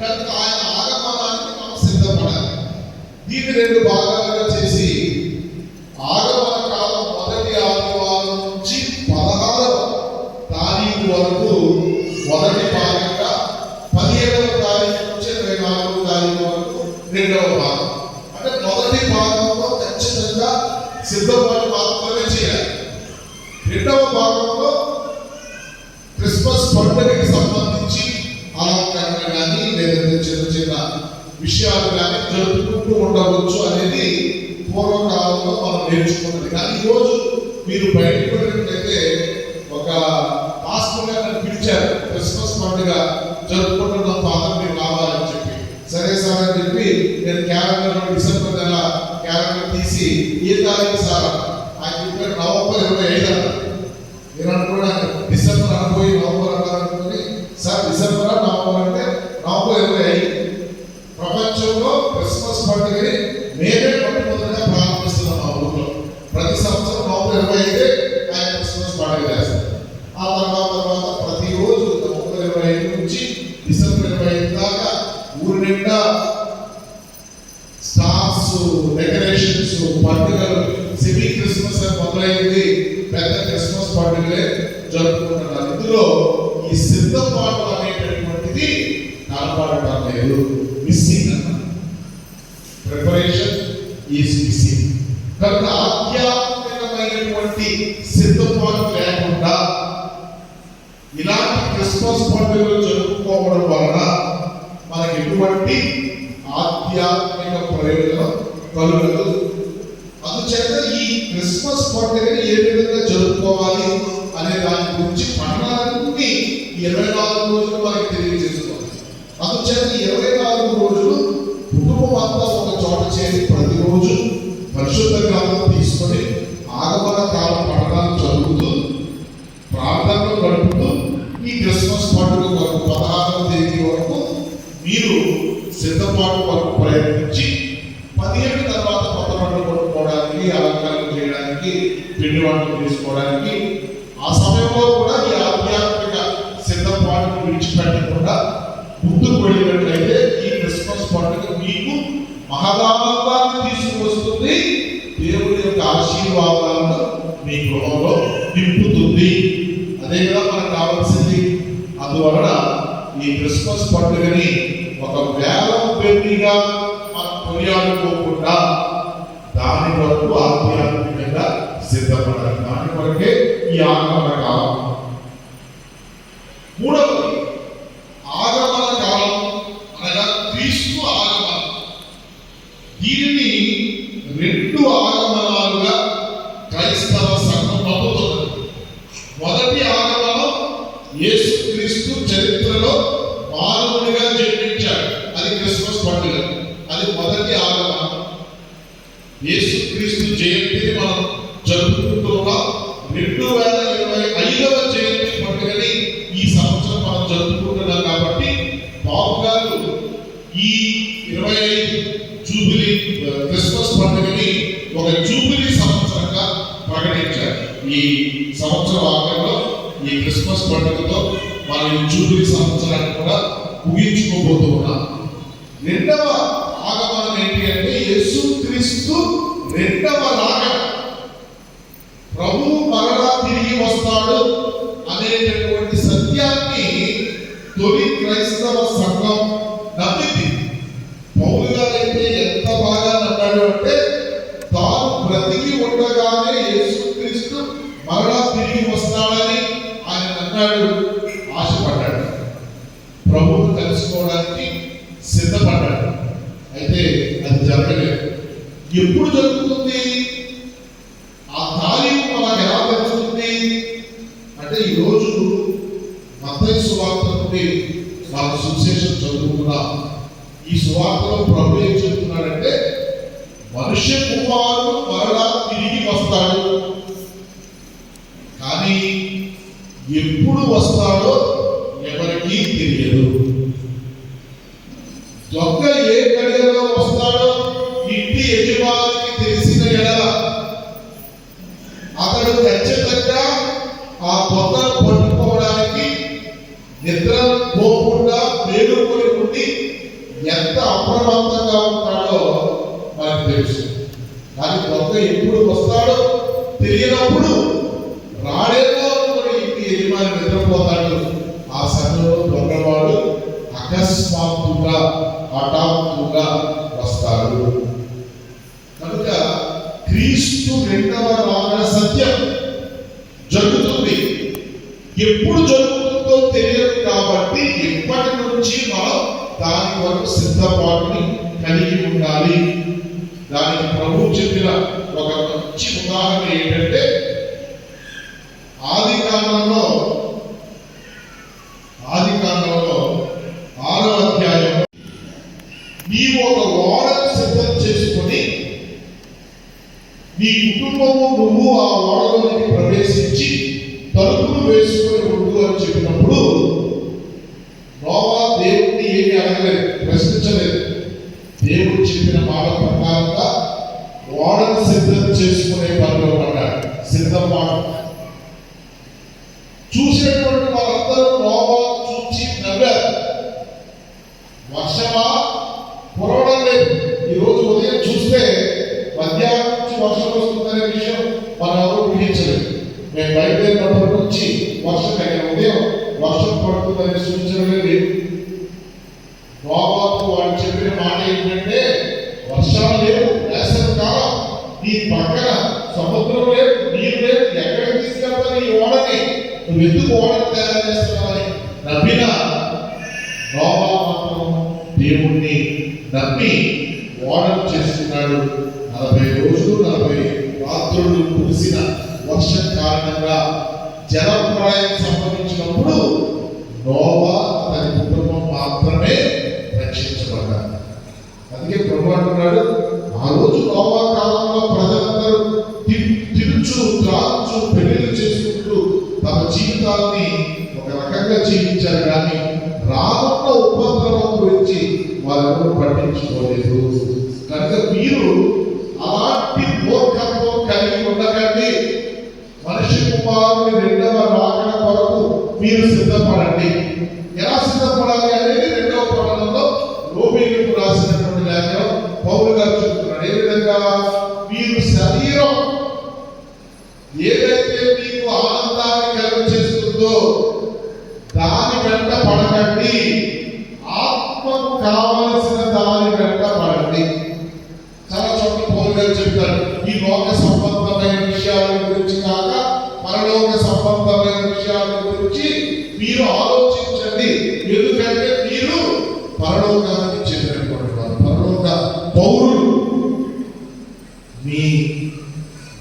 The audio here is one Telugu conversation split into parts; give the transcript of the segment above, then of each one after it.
కనుక ఆయన ఆగమనానికి మనం సిద్ధపడాలి. దీన్ని రెండు భాగాలుగా చేసి ఆగమన కాలం మొదటి ఆదివారం నుంచి పదహారవ తారీఖు వరకు మొదటి భాగంగా పదిహేడవ తారీఖు నుంచి ఇరవై నాలుగవ తారీఖు వరకు రెండవ భాగం. అంటే మొదటి భాగంలో ఖచ్చితంగా సిద్ధపాటు మాత్రమే చేయాలి. రెండవ భాగంలో అలంకరణ కానీ లేదంటే చిన్న చిన్న విషయాలు కానీ జరుపుకుంటూ ఉండవచ్చు అనేది పూర్వకాలంలో మనం నేర్చుకున్నది. కానీ ఈరోజు మీరు బయటకు వెళ్ళినట్లయితే ఒక పాస్టర్ గారిని పిలిచారు క్రిస్మస్ పండుగ జరుపుకుంటున్న ఫాదర్ మీరు రావాలని చెప్పి. సరే సార్ అని చెప్పి నేను క్యాలెండర్ డిసెంబర్ నెల క్యాలెండర్ తీసి ఏ తారీఖు సార్ ఆయన చెప్పారు నవంబర్ ఇరవై ఐదు అన్నారు వ్యక్తి కనపడటం లేదు మిస్సింగ్ అన్నమాట ప్రిపరేషన్ ఈజ్ మిస్సింగ్ కనుక ఆధ్యాత్మికమైనటువంటి సిద్ధపాటు లేకుండా ఇలాంటి క్రిస్మస్ పండుగలు జరుపుకోవడం వలన మనకి ఎటువంటి ఆధ్యాత్మిక ప్రయోజనం కలుగదు. అందుచేత ఈ క్రిస్మస్ పండుగని ఏ విధంగా జరుపుకోవాలి అనే దాని గురించి పట్టణాలన్నీ ఇరవై నాలుగు రోజులు మనకి అందుచేత ఇరవై నాలుగు రోజులు కుటుంబం అంతా ఒక చోట చేరి ప్రతిరోజు పరిశుద్ధ గ్రంథం తీసుకొని ఆగమన కాలం పట్టణాలు చదువుతూ ప్రార్థనలు గడుపుతూ ఈ క్రిస్మస్ పండుగ వరకు పదహారవ తేదీ వరకు మీరు సిద్ధపాటు వరకు ప్రయత్నించి పదిహేడు తర్వాత కొత్త పండుగ కొనుక్కోవడానికి అలంకరణ చేయడానికి పిండి వంటలు తీసుకోవడానికి ఆ సమయంలో కూడా ఈ ఆధ్యాత్మిక సిద్ధపాటును విడిచిపెట్టకుండా ముందుకు వెళ్ళినట్లయితే ఈ క్రిస్మస్ పండుగ మీకు మహదానందాన్ని తీసుకువస్తుంది. దేవుడి యొక్క ఆశీర్వాదాలను మీ గృహంలో నింపుతుంది. అదే కదా మనకు కావాల్సింది. అందువలన ఈ క్రిస్మస్ పండుగని ఒక వేలం పెళ్ళిగా మనం కొనియాడుకోకుండా దాని వరకు ఆధ్యాత్మికంగా సిద్ధపడాలి. దాని వరకే ఈ ఆగమన కాలం. మూడవ యేసుక్రీస్తు జయంతిని మనం జరుపుకుంటున్నాం రెండు వేల ఇరవై ఐదవ జయంతి పండుగని ఈ సంవత్సరం మనం జరుపుకుంటున్నాం కాబట్టి బాబు గారు ఈ ఇరవై ఐదు జూబిలీ క్రిస్మస్ పండుగని ఒక జూబిలీ సంవత్సరంగా ప్రకటించారు. ఈ సంవత్సరం ఆఖరిలో ఈ క్రిస్మస్ పండుగతో మనం ఈ జూబిలీ సంవత్సరాన్ని కూడా ముగించుకోబోతూ ఉన్నాం రెండవ ఆగమనం ఏంటి అంటే యేసు క్రీస్తు రెండవ ఎప్పుడు జరుగుతుంది? ఆ తారీఖు మనకు ఎలా తెలుస్తుంది అంటే ఈరోజు మత్తయి సువార్త నుండి మన సువిశేషం చదువుకున్నా ఈ సువార్తలో ప్రభు ఏం చెప్తున్నాడంటే మనుష్య కుమారుడు మరలా తిరిగి వస్తాడు కానీ ఎప్పుడు వస్తాడో ఎవరికీ తెలియదు. దొంగ తెలుసు కానీ ప్రభు ఎప్పుడు వస్తాడో తెలియనప్పుడు రాడేమో అనుకుని ఇంటి యజమాని నిద్రపోతాడు. ఆ సమయంలో దొంగవాడు అకస్మాత్తుగా హఠాత్తుగా వస్తాడు. కనుక క్రీస్తు రెండవ రాకడ సత్యం జరుగుతుంది. ఎప్పుడు జరుగుతుంది ఆది కాలంలో ఆది కాలంలో ఆరో అధ్యాయం. నీవు ఒక ఓడను సిద్ధం చేసుకొని నీ కుటుంబము నువ్వు ఆ ఓడలోనికి ప్రవేశించి తలుపులు వేసుకొని ఉండు అని చెప్పినప్పుడు నోవా దేవుడిని ఏమి అడగలేదు ప్రశ్నించలేదు. వర్షాలు లేవు వేసవి కాలం. నీ పక్కన సముద్రం లేదు నీరు లేదు ఎక్కడికి తీసుకెళ్తా నీ ఓడని నువ్వు ఎందుకు ఓడని తయారు చేస్తున్నావని నమ్మిన నోవా మాత్రం దేవుణ్ణి నమ్మి ఓడను చేసుకున్నాడు నలభై రోజులు నలభై రాత్రులు కురిసిన వర్షం కారణంగా జలప్రాయం సంభవించినప్పుడు నోవా అతని కుటుంబం మాత్రమే రక్షించబడ్డారు అందుకే ప్రభు అంటున్నాడు ఆ రోజు నోవా కాలంలో ప్రజలందరూ తిరుచు త్రాచు పెళ్ళి చేసుకుంటూ తమ జీవితాన్ని ఒక రకంగా జీవించారు కానీ రానున్న ఉపద్రవం గురించి వారెవరూ పట్టించుకోలేదు. కనుక మీరు అలాంటి మూర్ఖత్వం కలిగి ఉండకండి. మనిషి కుమారుని రెండవ రాకడ కొరకు మీరు సిద్ధపడండి. ఎలా సిద్ధపడాలి అనేది దాన్ని లేఖనం పౌరు గారు చెప్తున్నాడు ఏ విధంగా మీరు శరీరం ఏదైతే మీకు ఆనందాన్ని కలుగచేస్తుందో దాని వెంట పడకండి. ఆత్మకు కావాలి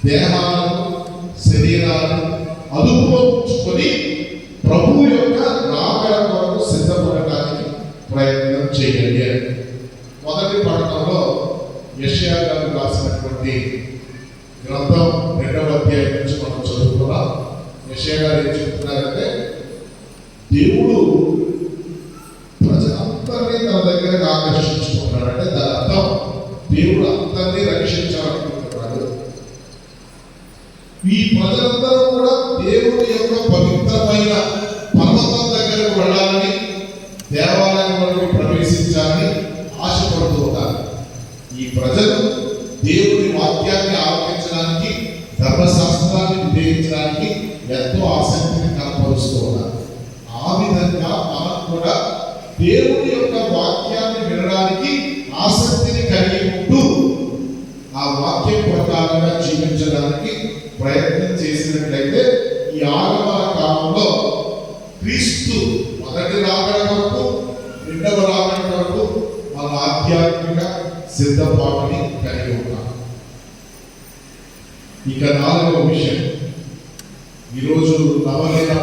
దేహాలను శరీరాలను అదుపుకొని ప్రభు యొక్క రాకడ కొరకు సిద్ధపడటానికి ప్రయత్నం చేయండి మొదటి పట్టణంలో యెషయా గారు రాసినటువంటి గ్రంథం రెండవ అధ్యాయం నుంచి మనం చదువుకున్నాం. యెషయా గారు ఏం చెప్తున్నారంటే దేవుడు ప్రజలందరినీ తన దగ్గరకు ఆకర్షించుకుంటున్నాడు అంటే దాని అర్థం దేవుడు అందరినీ రక్షించాలనుకుంటున్నాడు ఈ ప్రజలందరూ కూడా దేవుడి యొక్క పవిత్రమైన పర్వతం దగ్గరకు వెళ్ళాలని దేవాలయం ప్రవేశించాలని ఆశపడుతూ ఉన్నారు ఈ ప్రజలు దేవుడి వాక్యాన్ని ఆలోచించడానికి ధర్మశాస్త్రాన్ని విధేయించడానికి ఎంతో ఆసక్తిని కనపరుస్తూ ఉన్నారు. ఆ విధంగా మనం కూడా దేవుడి ప్రయత్నం చేసినట్లయితే ఈ ఆగమన కాలంలో క్రీస్తు మొదటి రాకడ వరకు రెండవ రాకడ వరకు మన ఆధ్యాత్మిక సిద్ధపాటుని కలిగి ఉన్నాం. ఇక నాలుగవ విషయం. ఈరోజు నవలీన